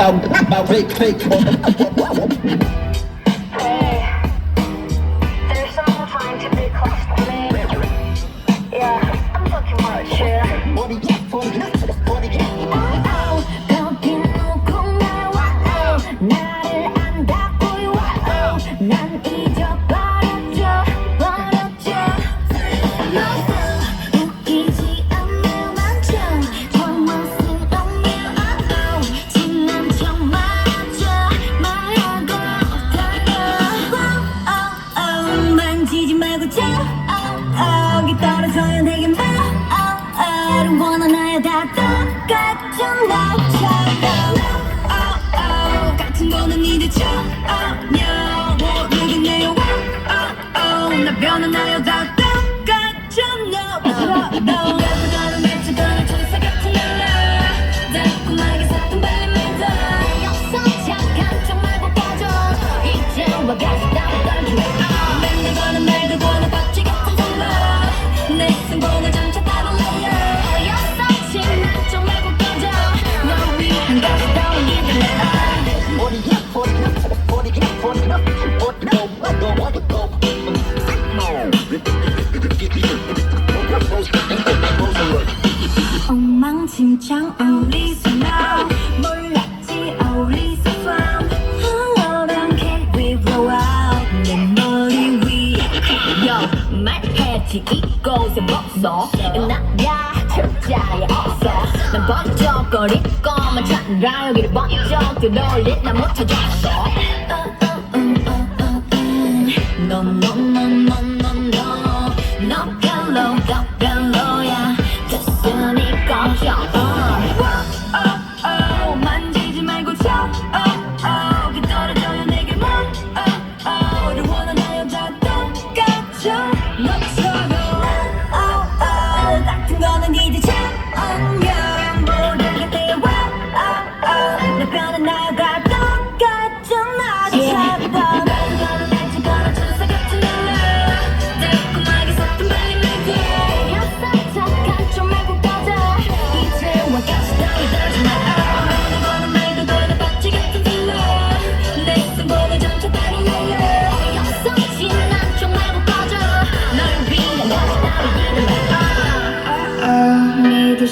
I'll break, break. 만지지 말고 저 여기 떨어져요 내게 말을 원하나요? 다 똑같은 너처럼. 같은 거는 이제 전혀 모르겠네요. 나 변하나요? 다 똑같은 엉망진창 나 몰랐지 흘러간 캐리 blow out 내 머리 위에 여 말해지 이곳에 벗어. 나야. 철자에 없어. 난 번쩍거리고만 찾느라 여기를 번쩍 들어올릴 나 못찾았어 별로 너 별로야. 됐으니 꺼져 어, 만지지 말고 쳐. 어, 어, 그 떨어져요 내게 뭐를 원하나요 다 똑같죠